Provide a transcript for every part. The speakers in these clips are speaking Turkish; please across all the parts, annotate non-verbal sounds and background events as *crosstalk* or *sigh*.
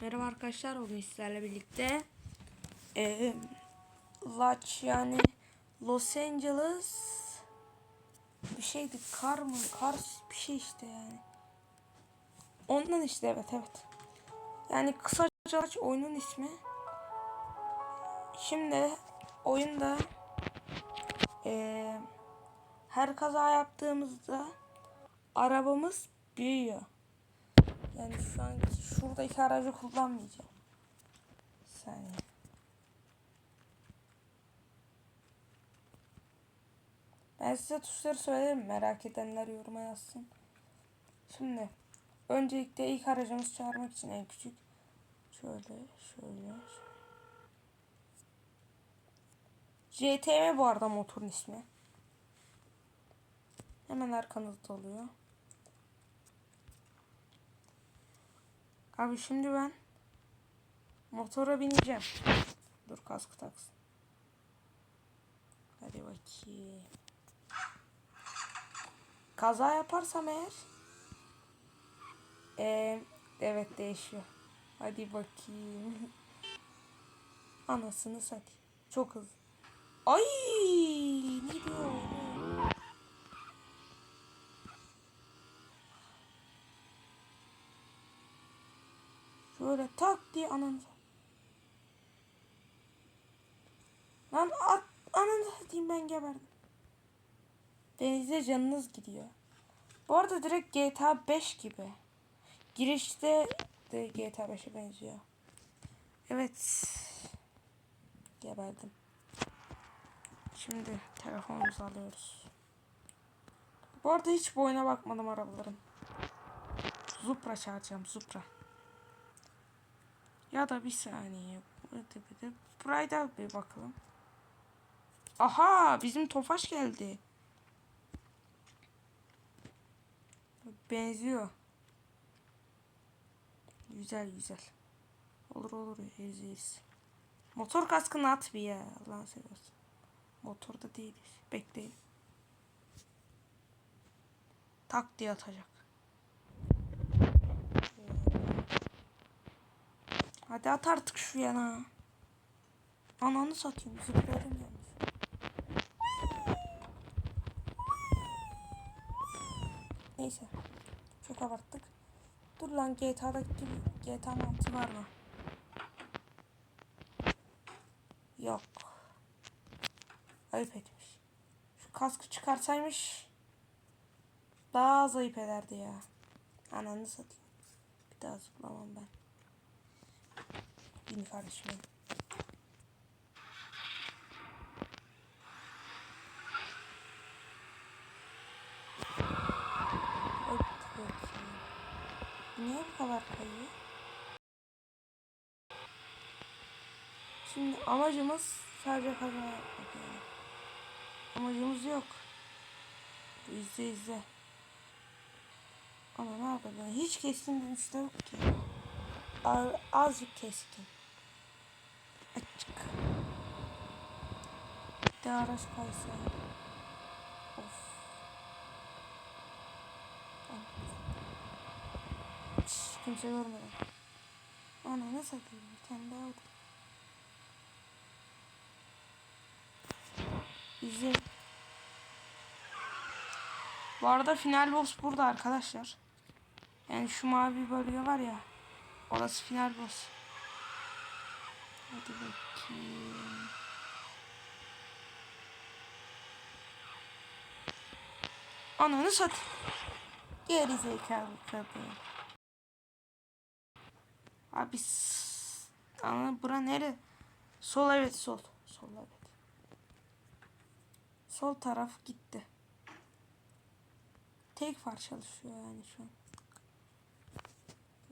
Merhaba arkadaşlar bugün sizlerle birlikte eee Los yani Los Angeles bir şeydi kar mı kar bir şey işte yani. Ondan işte evet evet. Yani kısaca Laç oyunun ismi. Şimdi oyunda eee her kaza yaptığımızda arabamız büyüyor. Yani şu an şuradaki aracı kullanmayacağım. Bir. Ben size tuşları söylerim. Merak edenler yoruma yazsın. Şimdi öncelikle ilk aracımızı çağırmak için en küçük şöyle şöyle. JTM bu arada motorun ismi. Hemen arkanızda oluyor. Abi şimdi ben motora bineceğim. Dur kaskı taksın. Hadi bakayım. Kaza yaparsam eğer ee, evet değişiyor. Hadi bakayım. *laughs* Anasını satayım. Çok hızlı. Ay ne diyor? Şöyle tak diye ananı Lan at ananı satayım ben geberdim. Denizde canınız gidiyor. Bu arada direkt GTA 5 gibi. Girişte de GTA 5'e benziyor. Evet. Geberdim. Şimdi telefonumuzu alıyoruz. Bu arada hiç boyuna bakmadım arabaların. Supra çağıracağım Supra. Ya da bir saniye. Buraya bir bakalım. Aha bizim Tofaş geldi. Benziyor. Güzel güzel. Olur olur ezeriz. Motor kaskını at bir ya. Allah'ını seviyorsun. Motorda değiliz. Bekleyin. Tak diye atacak. Hadi at artık şu yana. Ananı satayım. Zıplarım yalnız. Neyse. Çok abarttık. Dur lan GTA'daki gibi GTA mantığı var mı? Yok. Ayıp etmiş. Şu kaskı çıkarsaymış daha az ayıp ederdi ya. Ananı satayım. Bir daha zıplamam ben. Bin kardeşim bakayım. Niye bu kadar kayıyor? Şimdi amacımız sadece kaza yapmak. Amacımız yok. İzle izle. Ama ne yapalım? Hiç keskin dönüşte yok ki. Az, azıcık keskin. Bir araç kaysa. Of. Şş, kimse görmedi. Ana ne satayım? Bir tane daha oldu. İzle. Bu arada final boss burada arkadaşlar. Yani şu mavi bölge var ya. Orası final boss. Hadi bakayım. Ananı sat. Geri zekalı kadın. Abi s- ana bura nere? Sol evet sol. Sol evet. Sol taraf gitti. Tek far çalışıyor yani şu an.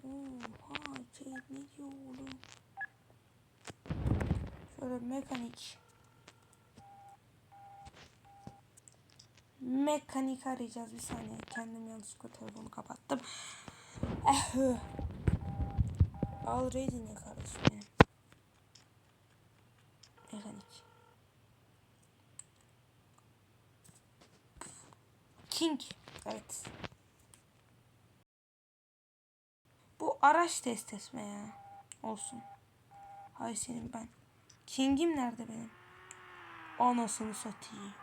Oha şey ne diyor oğlum? Şöyle mekanik. Mekanik arayacağız bir saniye. Kendim yanlışlıkla telefonu kapattım. Eh. Already ne kardeşim. Mekanik. King. Evet. Bu araç test etme ya. Olsun. Hay senin ben. King'im nerede benim? Anasını satayım.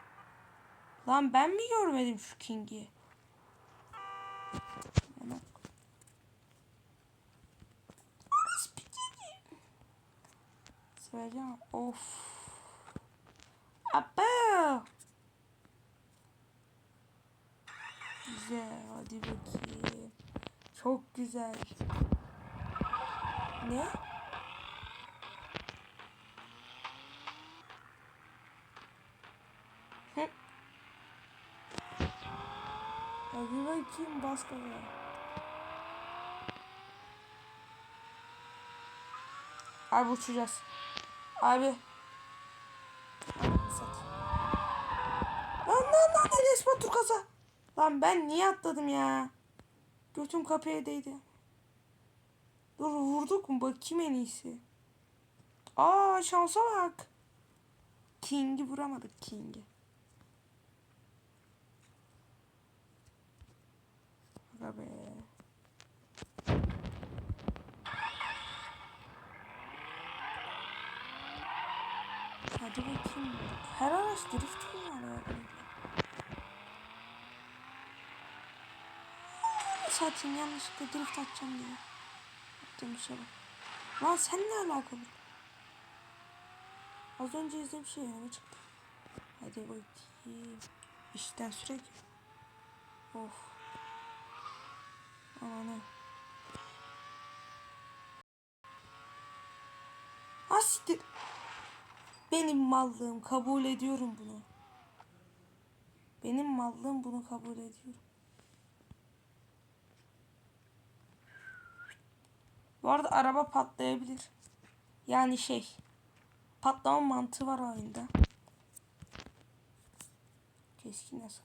Lan ben mi görmedim şu King'i? Söyleyeceğim. Of. Aba. Güzel. Hadi bakayım. Çok güzel. Ne? Hadi bakayım bas gaza. Abi uçacağız. Abi. Sat. Lan lan lan Enes Batur kaza. Lan ben niye atladım ya? Götüm kapıya değdi. Dur vurduk mu? Bakayım en iyisi. Aa şansa bak. King'i vuramadık King'i. Aga be. Hadi bakayım. Her araç drift var ya? Satayım yanlışlıkla drift atacağım diye. Yaptığım işe bak. Lan sen ne alakalı? Az önce izlediğim şey yanıma çıktı. Hadi bakayım. İşten sürekli. Of. Ananı. Asiktir. Benim mallığım kabul ediyorum bunu. Benim mallığım bunu kabul ediyorum. Bu arada araba patlayabilir. Yani şey. Patlama mantığı var oyunda. Keskin nasıl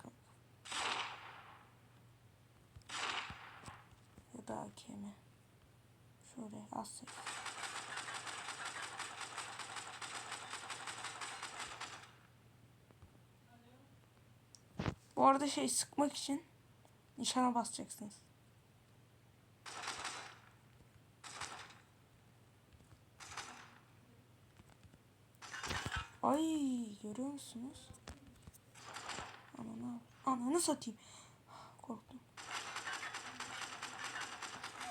kaldı? Ya da AKM. Şöyle ses. Bu arada şey sıkmak için nişana basacaksınız. Ay görüyor musunuz? Ananı, ananı satayım.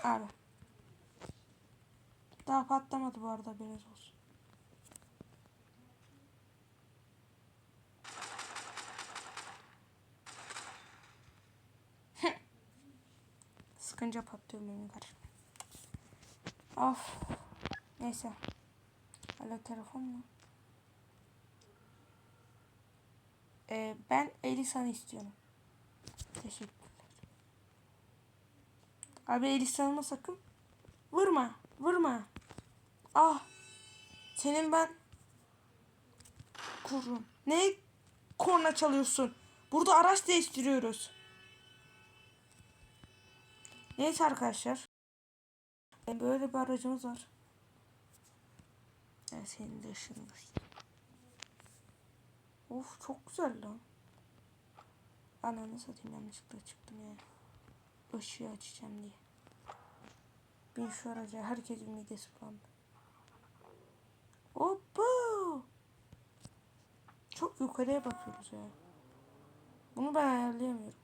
Abi. Daha patlamadı bu arada biraz olsun. *laughs* Sıkınca patlıyor karışım. Of. Neyse. Alo telefon mu? Ee, ben Elisa'nı istiyorum. Teşekkürler. Abi Elisa'nı sakın vurma. Vurma. Ah. Senin ben kurum. Ne korna çalıyorsun? Burada araç değiştiriyoruz. Neyse arkadaşlar. Böyle bir aracımız var. Ben senin de ışığını Of çok güzel lan. Ananı satayım yanlışlıkla çıktım ya. Işığı açacağım diye. Bin şu araca herkesin midesi bulandı. Hoppa. Çok yukarıya bakıyoruz ya. Bunu ben ayarlayamıyorum.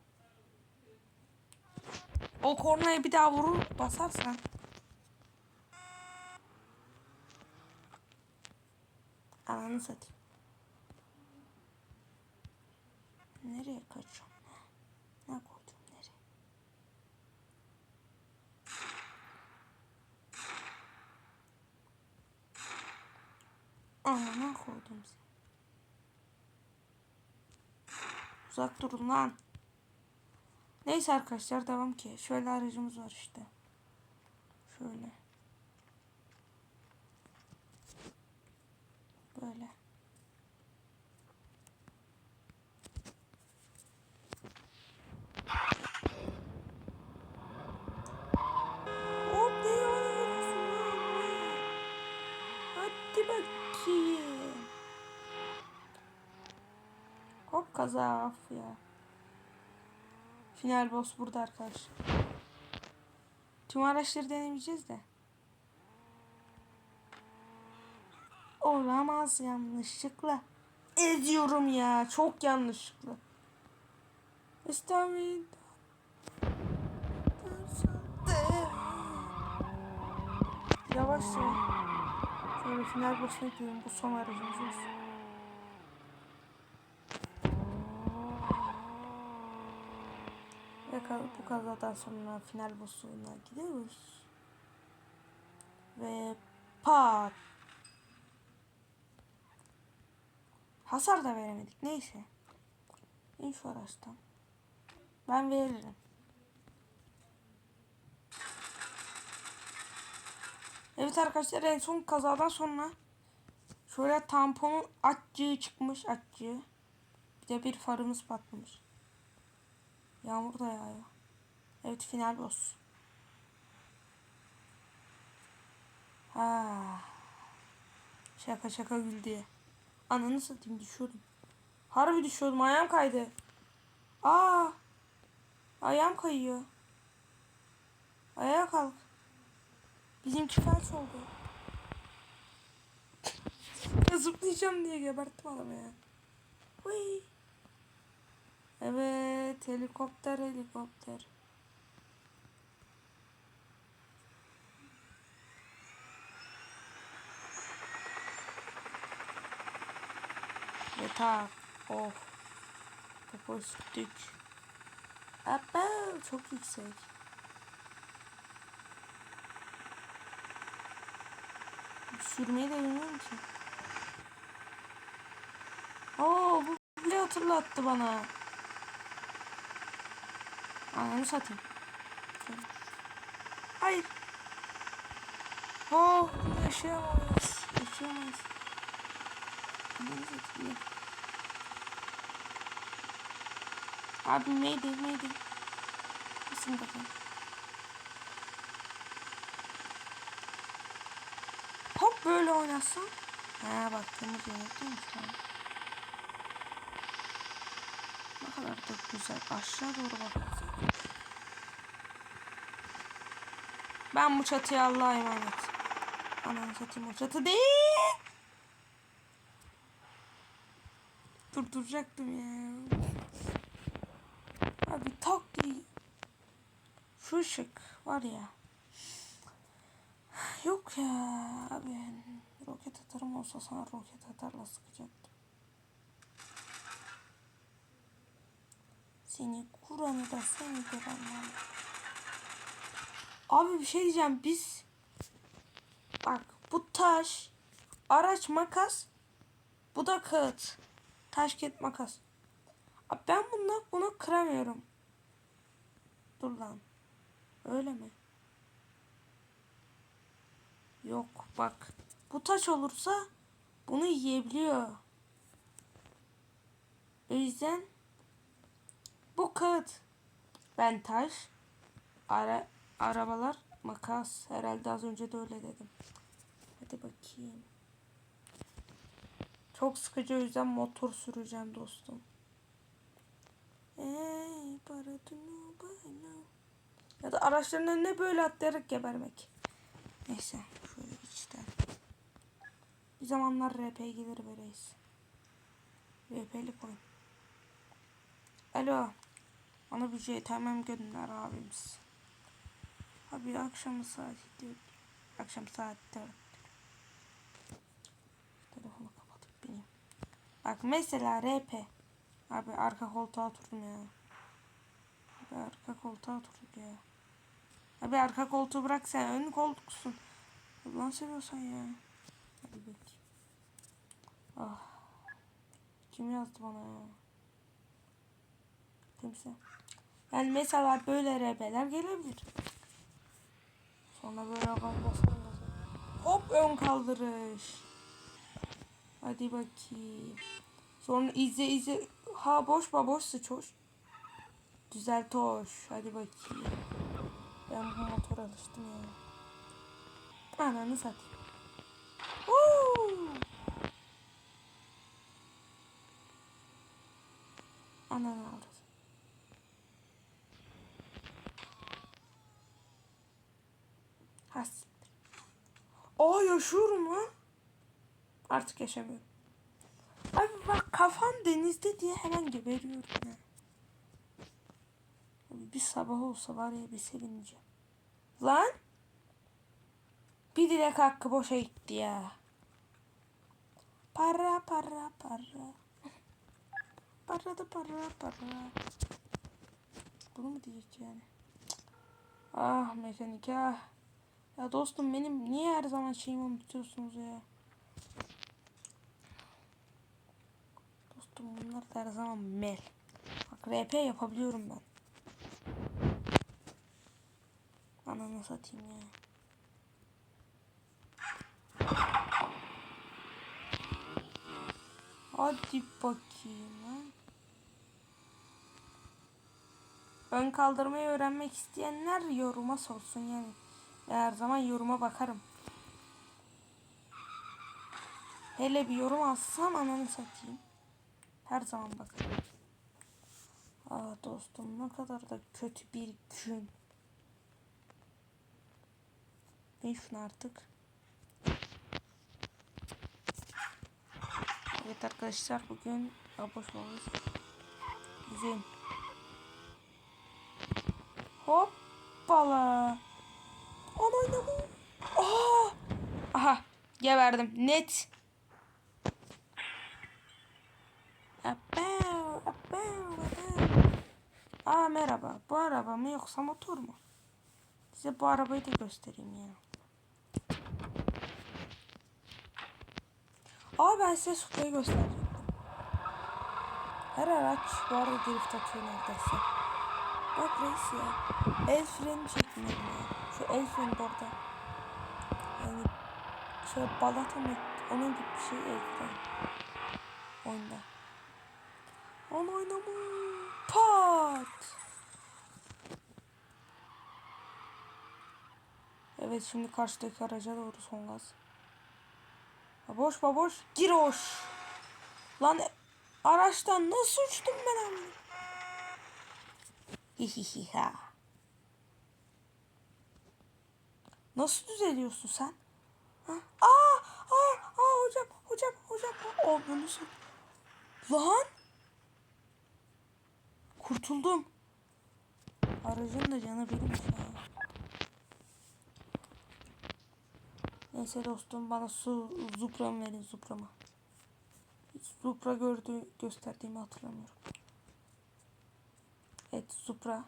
O kornaya bir daha vurur basarsan. Ananı satayım. Nereye kaçıyorum? Ne koydum nereye? Seni. Uzak durun lan. Neyse arkadaşlar devam ki. Şöyle aracımız var işte. Şöyle. Böyle. Kaza af ya. Final boss burada arkadaşlar. Tüm araçları denemeyeceğiz de. olamaz yanlışlıkla. Eziyorum ya. Çok yanlışlıkla. İstavrit. Yavaş ya. Şöyle final bossuna gidelim. Bu son aracımız olsun. Ve ka- bu kazadan sonra final boss'una gidiyoruz. Ve pat. Hasar da veremedik. Neyse. İn şu araçtan. Ben veririm. Evet arkadaşlar en son kazadan sonra şöyle tamponun açığı çıkmış açığı. Bir de bir farımız patlamış. Yağmur da yağıyor. Evet final boss. Ha. Şaka şaka gül diye. Ananı satayım düşüyordum. Harbi düşüyordum ayağım kaydı. Aa. Ayağım kayıyor. Ayağa kalk. Bizimki felç oldu. ya zıplayacağım diye geberttim adamı ya. Huy. Evet helikopter helikopter. Ve. Oh. Topu sıktık. Aba çok yüksek. Sürmeyi de bilmiyorum ki. Oo bu bile hatırlattı bana. Ananı satayım. Hayır. Oh yaşayamayız. Yaşayamayız. Ananı satayım. Abi mayday mayday. Kesin bakalım. Hop böyle oynasam. Ha bak temiz yönetmiş tamam. Ne kadar da güzel. Aşağı doğru bak. Ben bu çatıya Allah'a emanet. Ananı satayım o çatı değil. Durduracaktım ya. Abi tak diye. Şu ışık var ya. Yok ya abi. Roket atarım olsa sana roket atarla sıkacaktım. Seni Kur'an'ı da seni ben Abi bir şey diyeceğim biz bak bu taş araç makas bu da kağıt. Taş kağıt makas. Abi ben bunu bunu kıramıyorum. Dur lan. Öyle mi? Yok bak. Bu taş olursa bunu yiyebiliyor. O yüzden bu kağıt ben taş ara Arabalar makas. Herhalde az önce de öyle dedim. Hadi bakayım. Çok sıkıcı o yüzden motor süreceğim dostum. Ey paradunu bana. Ya da araçların önüne böyle atlayarak gebermek. Neyse şöyle içten. Bir zamanlar RP gelir vereyiz. RP'lik oyun. Alo. Bana bir şey tamam gönder abimiz. Abi akşam saati akşam saat 4. Telefonu kapatıp bineyim. Bak mesela RP. Abi arka koltuğa oturdum ya. Abi arka koltuğa oturduk ya. Abi arka koltuğu bırak sen ön koltuksun. Ulan seviyorsan ya. Hadi bakayım. Ah. Kim yazdı bana ya? Kimse. Yani mesela böyle RP'ler gelebilir. Sonra böyle kalmasın. Hop ön kaldırış. Hadi bakayım. Sonra izle izle. Ha boş ba boş sıç hoş. Düzelt hoş. Hadi bakayım. Ben bu motor alıştım ya. Ananı satayım. Woo! Ananı aldı. Aa yaşıyorum lan. Artık yaşamıyorum. Abi bak kafam denizde diye hemen geberiyorum ya. Bir sabah olsa var ya bir sevineceğim. Lan! Bir dilek hakkı boşa gitti ya. Para para para. *laughs* Para da para para. Bunu mu diyecek yani? Ah mekanik ah. Ya dostum benim niye her zaman şeyimi unutuyorsunuz ya? Dostum bunlar da her zaman mel. Bak RP yapabiliyorum ben. Ananı satayım ya. Hadi bakayım ha. Ön kaldırmayı öğrenmek isteyenler yoruma sorsun yani. Her zaman yoruma bakarım. Hele bir yorum alsam ananı satayım. Her zaman bakarım. Aa dostum ne kadar da kötü bir gün. Ben şunu artık. Evet arkadaşlar bugün aboşmamız. İzleyin. Hoppala. Ana ne bu? Aa! Aha geberdim. Net. Aa merhaba. Bu araba mı yoksa motor mu? Size bu arabayı da göstereyim ya. Aa ben size Supra'yı gösterecektim. Her araç bu arada drift atıyor neredeyse. Bak reis ya. El freni çekmiyorum ya. Şu el freni orada. Yani şöyle balata mı? Onun gibi bir şey freni. Oyunda. Onu oynama. Pat. Evet şimdi karşıdaki araca doğru son gaz. Baboş baboş gir hoş. Lan e, araçtan nasıl uçtum ben? Hihihiha. Nasıl düzeliyorsun sen? Ha? Aa, aa, aa hocam, hocam, hocam. Aa, bunu. Lan. Kurtuldum. Aracın da canı bilmiş ya. Neyse dostum bana su Zupra'mı verin Zupra'mı. Hiç Supra gördü gösterdiğimi hatırlamıyorum. Evet Supra.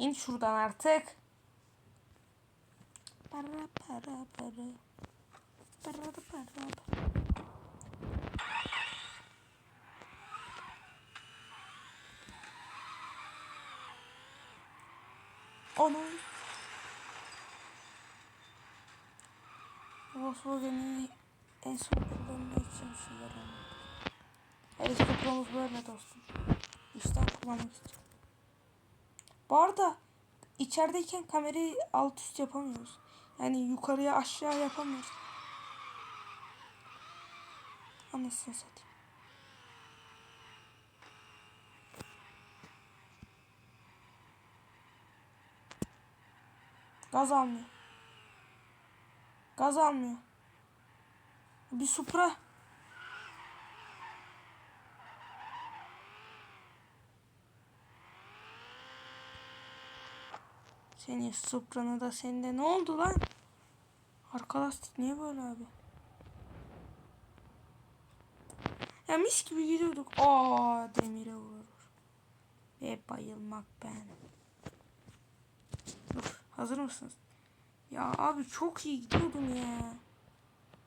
İn şuradan artık. Para para para. Para para para. Onu. Volkswagen'i en son kullanmak için şeyler. Evet Supra'mız böyle dostum. İşten kullanmak istiyorum. Bu arada içerideyken kamerayı alt üst yapamıyoruz. Yani yukarıya aşağı yapamıyoruz. Anasını satayım. Gaz almıyor. Gaz almıyor. Bir Supra. Senin Supra'nı da sende ne oldu lan? Arka lastik niye böyle abi? Ya mis gibi gidiyorduk. Aa demire vurur. Ve bayılmak ben. Dur hazır mısınız? Ya abi çok iyi gidiyordum ya.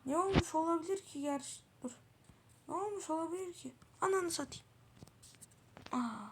Ne olmuş olabilir ki gerçi? Dur. Ne olmuş olabilir ki? Ananı satayım. Aa.